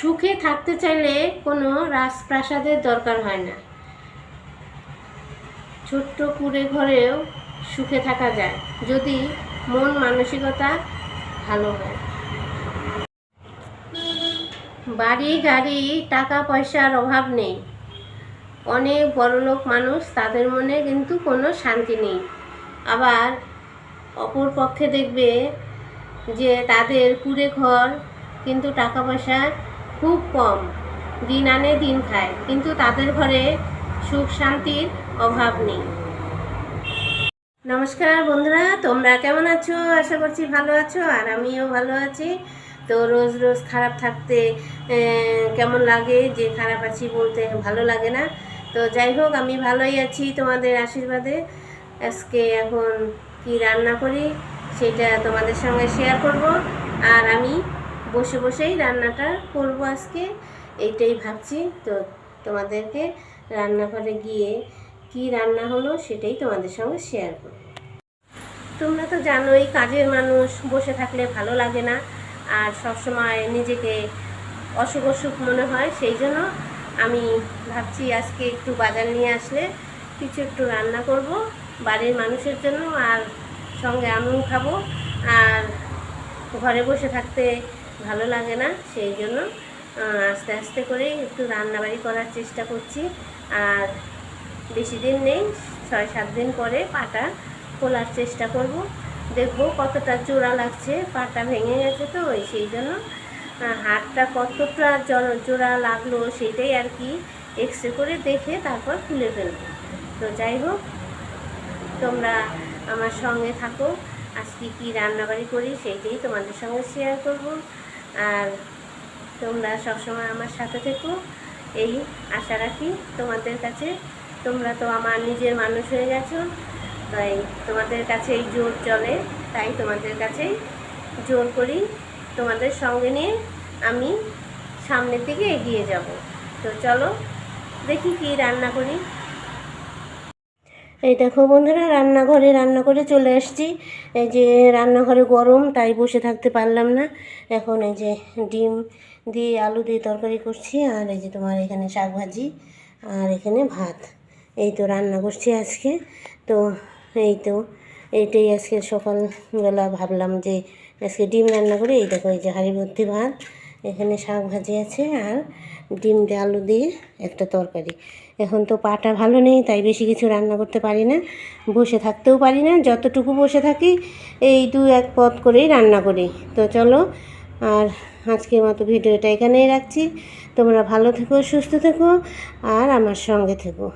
সুখে থাকতে চাইলে কোনো রাজপ্রাসাদের দরকার হয় না। ছোট্ট কুড়ে ঘরেও সুখে থাকা যায়, যদি মন মানসিকতা ভালো হয়। বাড়ি গাড়ি টাকা পয়সার অভাব নেই। অনেক বড়লোক মানুষ তাদের মনে কিন্তু কোনো শান্তি নেই। আবার অপর পক্ষে দেখবে যে তাদের কুড়ে ঘর কিন্তু টাকা পয়সা খুব কম। দিন আনে দিন খায়, কিন্তু তাদের ঘরে সুখ শান্তির অভাব নেই। নমস্কার বন্ধুরা, তোমরা কেমন আছো? আশা করছি ভালো আছো, আর আমিও ভালো আছি। তো রোজ রোজ খারাপ থাকতে কেমন লাগে? যে খারাপ আছি বলতে ভালো লাগে না। তো যাই হোক, আমি ভালোই আছি তোমাদের আশীর্বাদে। আজকে এখন কি রান্না করি, সেটা তোমাদের সঙ্গে শেয়ার করব। আর আমি বসে বসেই রান্নাটা করব আজকে। এইটাই ভাবছি। তো তোমাদেরকে রান্নাঘরে গিয়ে কি রান্না হলো সেটাই তোমাদের সঙ্গে শেয়ার করব। তোমরা তো জানোই কাজের মানুষ, বসে থাকলে ভালো লাগে না। আর সবসময় নিজেকে অসুখ অসুখ মনে হয়, সেই জন্য আমি ভাবছি আজকে একটু বাজার নিয়ে আসলে কিছু একটু রান্না করব। বাড়ির মানুষের জন্য আর সঙ্গে আমিও খাব। আর ঘরে বসে থাকতে ভালো লাগে না, সেই জন্য আস্তে আস্তে করে একটু রান্নাবাড়ি করার চেষ্টা করছি। আর বেশি দিন নেই, ছয় সাত দিন পরে পাটা খোলার চেষ্টা করব। দেখব কতটা জোড়া লাগছে, পাটা ভেঙে গেছে তো, ওই সেই জন্য হাতটা কতটা জোড়া লাগল সেটাই আর কি এক্স করে দেখে তারপর খুলে ফেলব। তো যাই হোক, তোমরা আমার সঙ্গে থাকো। আজকে কি রান্নাবাড়ি করি সেইটাই তোমাদের সঙ্গে শেয়ার করব। আর তোমরা সবসময় আমার সাথে থেকো। এই আশা রাখি তোমাদের কাছে। তোমরা তো আমার নিজের মানুষ হয়ে গেছো। তাই তোমাদের কাছে এই জোর চলে। তাই তোমাদের কাছেই জোর করি তোমাদের সঙ্গে নিয়ে আমি সামনের দিকে এগিয়ে যাব। তো চলো দেখি কি রান্না করি। এই দেখো বন্ধুরা, রান্নাঘরে রান্না করে চলে এসেছি এই যে রান্নাঘরে গরম, তাই বসে থাকতে পারলাম না। এখন এই যে ডিম দিয়ে আলু দিয়ে তরকারি করছি, আর এই যে তোমার এখানে শাক ভাজি, আর এখানে ভাত। এই তো রান্না করছি আজকে। তো এই তো এইটাই আজকে সকালবেলা ভাবলাম যে আজকে ডিম রান্না করে। এই দেখো এই যে হাঁড়ি ভর্তি ভাত, এখানে শাক ভাজি আছে, আর ডিম দিয়ে আলু দিয়ে একটা তরকারি। এখন তো পাটা ভালো নেই, তাই বেশি কিছু রান্না করতে পারি না, বসে থাকতেও পারি না, যতটুকু বসে থাকি এই দু এক পথ করেই রান্না করি। তো চলো, আর আজকের মতো ভিডিওটা এখানেই রাখছি। তোমরা ভালো থেকো, সুস্থ থেকো, আর আমার সঙ্গে থেকো।